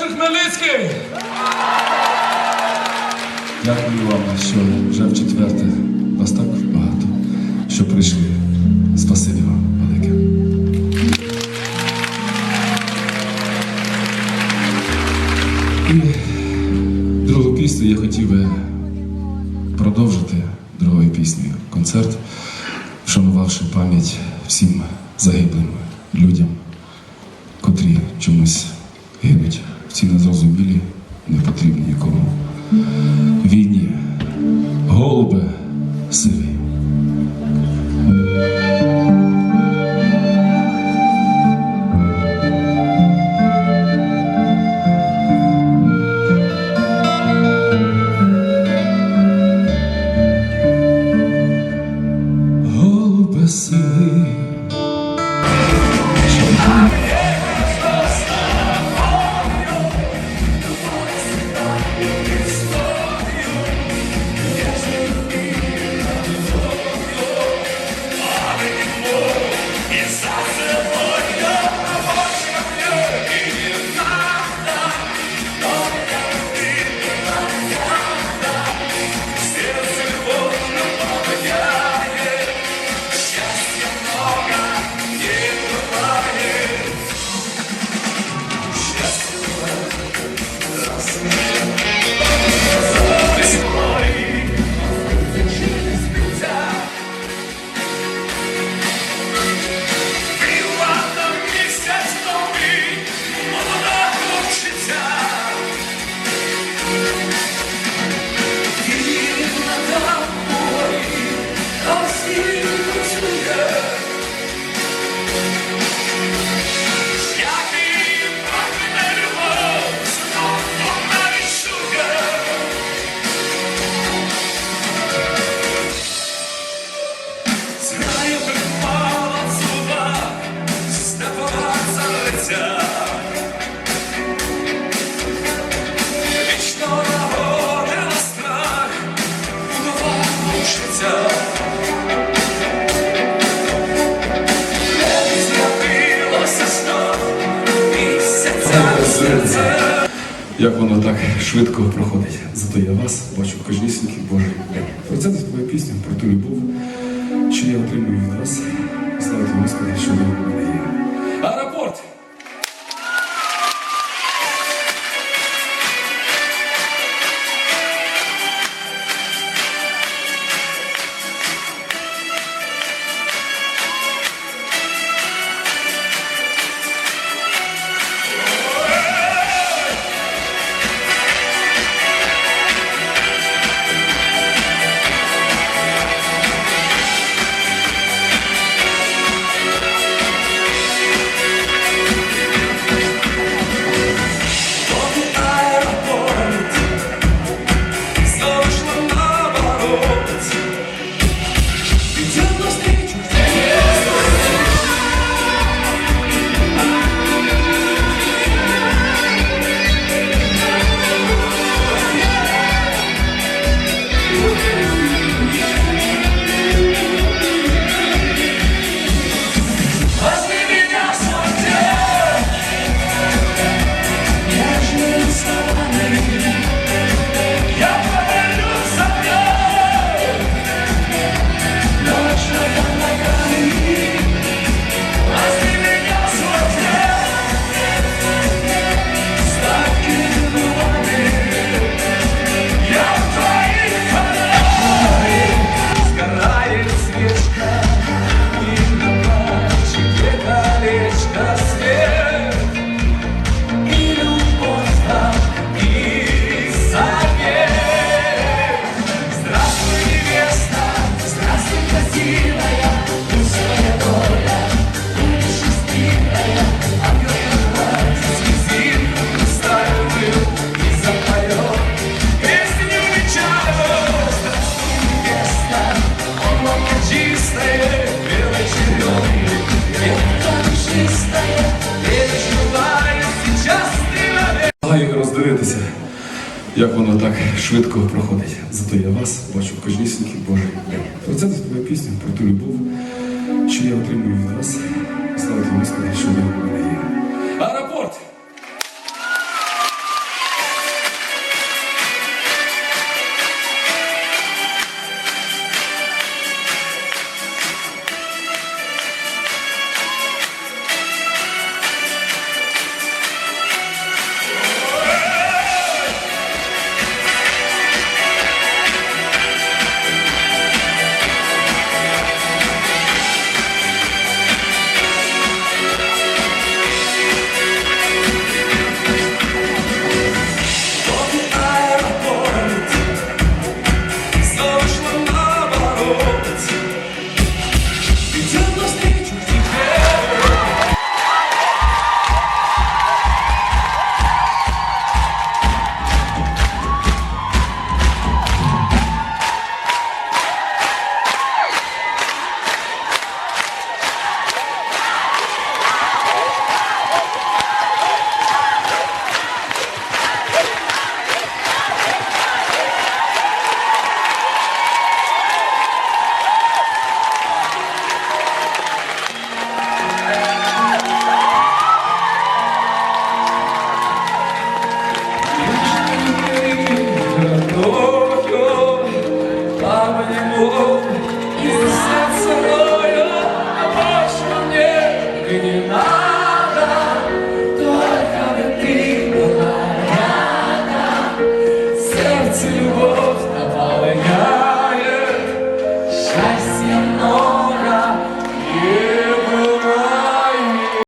вечір, Хмельницький! Дякую вам, що вже в четверте вас так багато, що прийшли. Спасибі вам другу пісню я хотів би продовжити другою піснею концерт, вшанувавши пам'ять всім загиблим людям, котрі чомусь гинуть в незрозумілі, не потрібні нікому серце Як воно так швидко проходить. Зато я вас бачу кожнісінький Божий день. Про це твоя пісня, про ту любов, що я отримую від вас. Слава Господи, що ви як воно так швидко проходить. Зато я вас бачу в кожнісінький Божий. Про це співає пісня, про ту любов, що я отримую від вас. Слава тобі, Господи, що ви мене є.